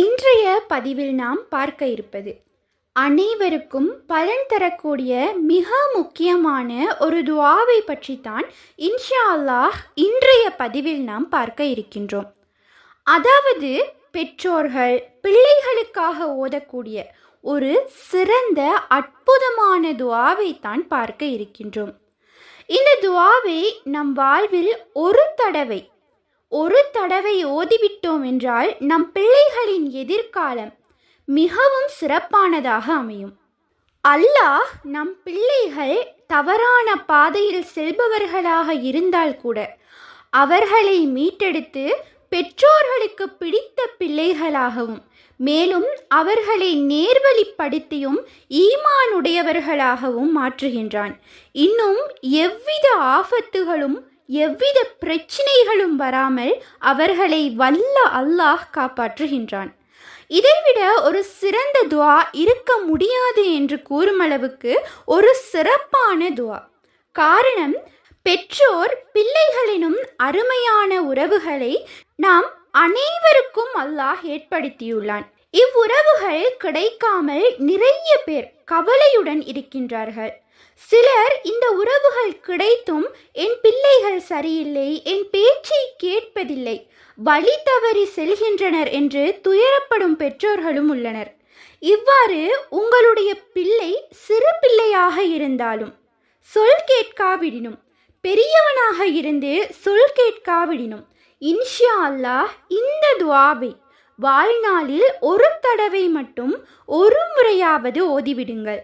இன்றைய பதிவில் நாம் பார்க்க இருப்பது அனைவருக்கும் பலன் தரக்கூடிய மிக முக்கியமான ஒரு துவாவை பற்றித்தான் இன்ஷா அல்லாஹ் இன்றைய பதிவில் நாம் பார்க்க இருக்கின்றோம். அதாவது பெற்றோர்கள் பிள்ளைகளுக்காக ஓதக்கூடிய ஒரு சிறந்த அற்புதமான துவாவை தான் பார்க்க இருக்கின்றோம். இந்த துவாவை நம் வாழ்வில் ஒரு தடவை ஒரு தடவை ஓதிவிட்டோம் என்றால் நம் பிள்ளைகளின் எதிர்காலம் மிகவும் சிறப்பானதாக அமையும். அல்லாஹ் நம் பிள்ளைகள் தவறான பாதையில் செல்பவர்களாக இருந்தால் கூட அவர்களை மீட்டெடுத்து பெற்றோர்களுக்கு பிடித்த பிள்ளைகளாகவும் மேலும் அவர்களை நேர்வழிப்படுத்தியும் ஈமானுடையவர்களாகவும் மாற்றுகின்றான். இன்னும் எவ்வித ஆபத்துகளும் எவ்வித பிரச்சனைகளும் வராமல் அவர்களை வல்ல அல்லாஹ் காப்பாற்றுகின்றான். இதைவிட ஒரு சிறந்த துவா இருக்க முடியாது என்று கூறும் அளவுக்கு ஒரு சிறப்பான துவா. காரணம் பெற்றோர் பிள்ளைகளினும் அருமையான உறவுகளை நாம் அனைவருக்கும் அல்லாஹ் ஏற்படுத்தியுள்ளான். இவ்வுறவுகள் கிடைக்காமல் நிறைய பேர் கவலையுடன் இருக்கின்றார்கள். சிலர் இந்த உறவுகள் கிடைத்தும் என் பிள்ளைகள் சரியில்லை என் பேச்சை கேட்பதில்லை. வழி தவறி செல்கின்றனர் என்று துயரப்படும் பெற்றோர்களும் உள்ளனர். இவ்வாறு உங்களுடைய பிள்ளை சிறு பிள்ளையாக இருந்தாலும் சொல் கேட்காவிடினும் பெரியவனாக இருந்து சொல் கேட்காவிடினும் இன்ஷா அல்லாஹ் இந்த துவாவை வாழ்நாளில் ஒரு தடவை மட்டும் ஒரு முறையாவது ஓதிவிடுங்கள்.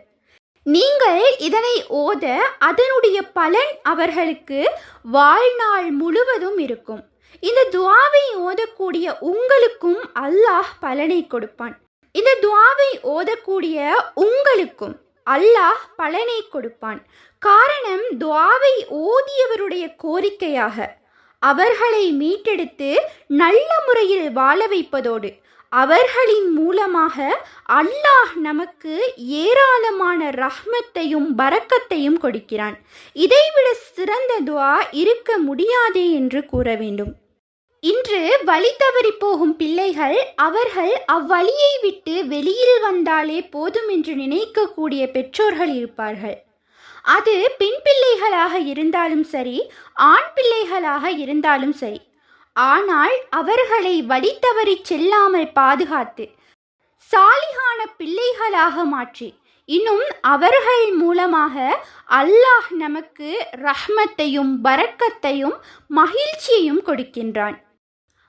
நீங்கள் இதனை ஓத அதனுடைய பலன் அவர்களுக்கு வாழ்நாள் முழுவதும் இருக்கும். இந்த துவாவை ஓதக்கூடிய உங்களுக்கும் அல்லாஹ் பலனை கொடுப்பான். இந்த துவாவை ஓதக்கூடிய உங்களுக்கும் அல்லாஹ் பலனை கொடுப்பான். காரணம் துவாவை ஓதியவருடைய கோரிக்கையாக அவர்களை மீட்டெடுத்து நல்ல முறையில் வாழ வைப்பதோடு அவர்களின் மூலமாக அல்லாஹ் நமக்கு ஏராளமான ரஹ்மத்தையும் பறக்கத்தையும் கொடுக்கிறான். இதைவிட சிறந்த துவா இருக்க முடியாதே என்று கூற வேண்டும். இன்று வழி தவறி போகும் பிள்ளைகள் அவர்கள் அவ்வழியை விட்டு வெளியில் வந்தாலே போதும் என்று நினைக்கக்கூடிய பெற்றோர்கள் இருப்பார்கள். அது பெண் பிள்ளைகளாக இருந்தாலும் சரி ஆண் பிள்ளைகளாக இருந்தாலும் சரி. ஆனால் அவர்களை வழி தவறி செல்லாமல் பாதுகாத்து சாலிகான பிள்ளைகளாக மாற்றி இன்னும் அவர்கள் மூலமாக அல்லாஹ் நமக்கு ரஹ்மத்தையும் பரக்கத்தையும் மகிழ்ச்சியையும் கொடுக்கின்றான்.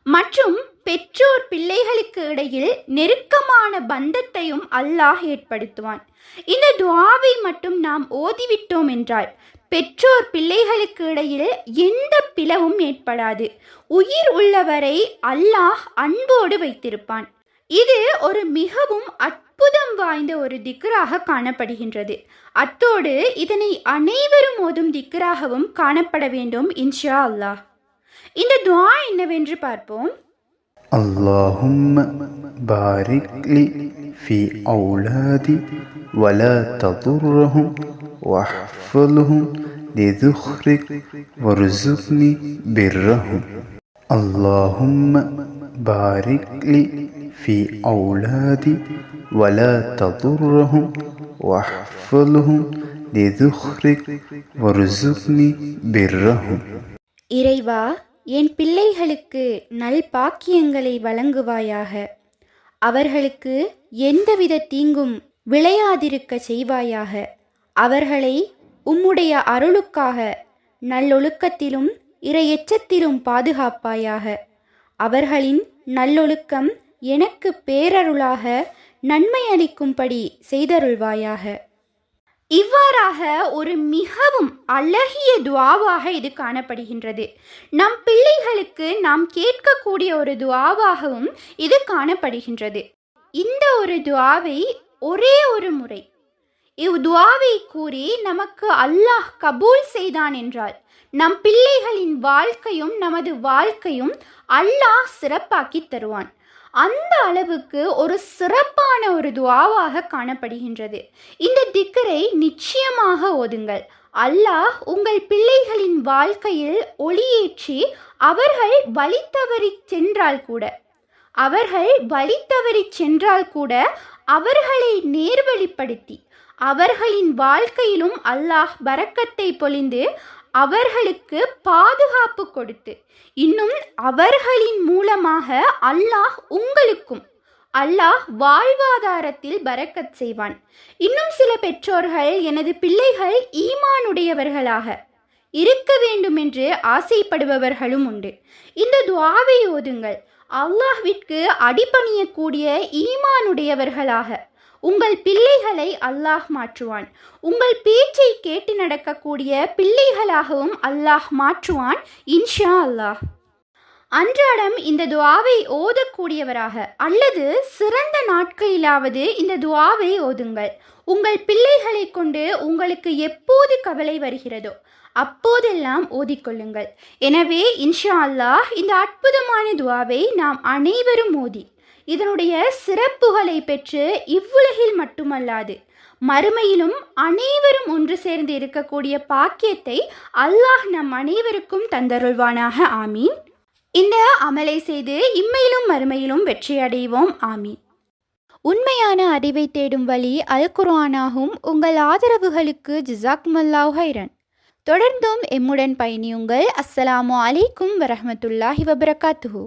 மற்றும் பெற்றோர் பிள்ளைகளுக்கு இடையில் நெருக்கமான பந்தத்தையும் அல்லாஹ் ஏற்படுத்துவான். இந்த துவாவை மட்டும் நாம் ஓதிவிட்டோம் என்றால் பெற்றோர் பிள்ளைகளுக்கு இடையில் எந்த பிளவும் ஏற்படாது உயிர் உள்ளவரை அல்லாஹ் அன்போடு வைத்திருப்பான் இது ஒரு மிகவும் அற்புதம் வாய்ந்த ஒரு திக்ராக காணப்படுகின்றது அத்தோடு இதனை அனைவரும் ஓதும் திக்ராகவும் காணப்பட வேண்டும் இன்ஷா அல்லாஹ் இந்த துவா என்னவென்று பார்ப்போம் اللهم بارك لي في أولادي ولا تضرهم واحفظهم لذخرك وارزقني برهم اللهم بارك لي في أولادي ولا تضرهم واحفظهم لذخرك وارزقني برهم இறைவா என் பிள்ளைகளுக்கு நல் பாக்கியங்களை வழங்குவாயாக அவர்களுக்கு எந்தவித தீங்கும் விளையாதிருக்க செய்வாயாக அவர்களை உம்முடைய அருளுக்காக நல்லொழுக்கத்திலும் இரையெச்சத்திலும் பாதுகாப்பாயாக. அவர்களின் நல்லொழுக்கம் எனக்கு பேரருளாக நன்மை அளிக்கும்படி செய்தருள்வாயாக. இவ்வாறாக ஒரு மிகவும் அழகிய துவாவாக இது காணப்படுகின்றது. நம் பிள்ளைகளுக்கு நாம் கேட்கக்கூடிய ஒரு துவாவாகவும் இது காணப்படுகின்றது. இந்த ஒரு துவாவை ஒரே ஒரு முறை இவ்துவாவை கூறி நமக்கு அல்லாஹ் கபூல் செய்தான் என்றால் நம் பிள்ளைகளின் வாழ்க்கையும் நமது வாழ்க்கையும் அல்லாஹ் சிறப்பாக்கி தருவான். அந்த அளவுக்கு ஒரு சிறப்பான ஒரு துவாவாக காணப்படுகின்றது. இந்த திக்கரை நிச்சயமாக ஓதுங்கள். அல்லாஹ் உங்கள் பிள்ளைகளின் வாழ்க்கையில் ஒளியேற்றி அவர்கள் வழி தவறி சென்றால் கூட அவர்கள் வழி தவறி சென்றால் கூட அவர்களை நேர்வழிப்படுத்தி அவர்களின் வாழ்க்கையிலும் அல்லாஹ் பரக்கத்தை பொழிந்து அவர்களுக்கு பாதுகாப்பு கொடுத்து இன்னும் அவர்களின் மூலமாக அல்லாஹ் உங்களுக்கும் அல்லாஹ் வாழ்வாதாரத்தில் பறக்கச் செய்வான். இன்னும் சில பெற்றோர்கள் எனது பிள்ளைகள் ஈமானுடையவர்களாக இருக்க வேண்டும் என்று ஆசைப்படுபவர்களும் உண்டு. இந்த துவாவை ஓதுங்கள். அல்லாஹ்விற்கு அடிபணியக்கூடிய ஈமானுடையவர்களாக. உங்கள் பிள்ளைகளை அல்லாஹ் மாற்றுவான். உங்கள் பேச்சை கேட்டு நடக்கக்கூடிய பிள்ளைகளாகவும் அல்லாஹ் மாற்றுவான் இன்ஷா அல்லாஹ். அன்றாடம் இந்த துவாவை ஓதக்கூடியவராக அல்லது சிறந்த நாட்களிலாவது இந்த துவாவை ஓதுங்கள். உங்கள் பிள்ளைகளை கொண்டு உங்களுக்கு எப்போது கவலை வருகிறதோ அப்போதெல்லாம் ஓதிக்கொள்ளுங்கள். எனவே இன்ஷா அல்லாஹ் இந்த அற்புதமான துவாவை நாம் அனைவரும் ஓதி இதனுடைய சிறப்புகளை பெற்று இவ்வுலகில் மட்டுமல்லாது மறுமையிலும் அனைவரும் ஒன்று சேர்ந்து இருக்கக்கூடிய பாக்கியத்தை அல்லாஹ் நம் அனைவருக்கும் தந்தருள்வானாக. ஆமீன். இந்த அமலை செய்து இம்மையிலும் மறுமையிலும் வெற்றியடைவோம் ஆமீன். உண்மையான அறிவை தேடும் வழி அல் குர்ஆனாகும். உங்கள் ஆதரவுகளுக்கு ஜிசாக் மல்லாஹ் ஹைரன் தொடர்ந்தும் எம்முடன் பயணியுங்கள். அஸ்ஸலாமு அலைக்கும் வரஹ்மத்துல்லாஹி வபரகாத்துஹு.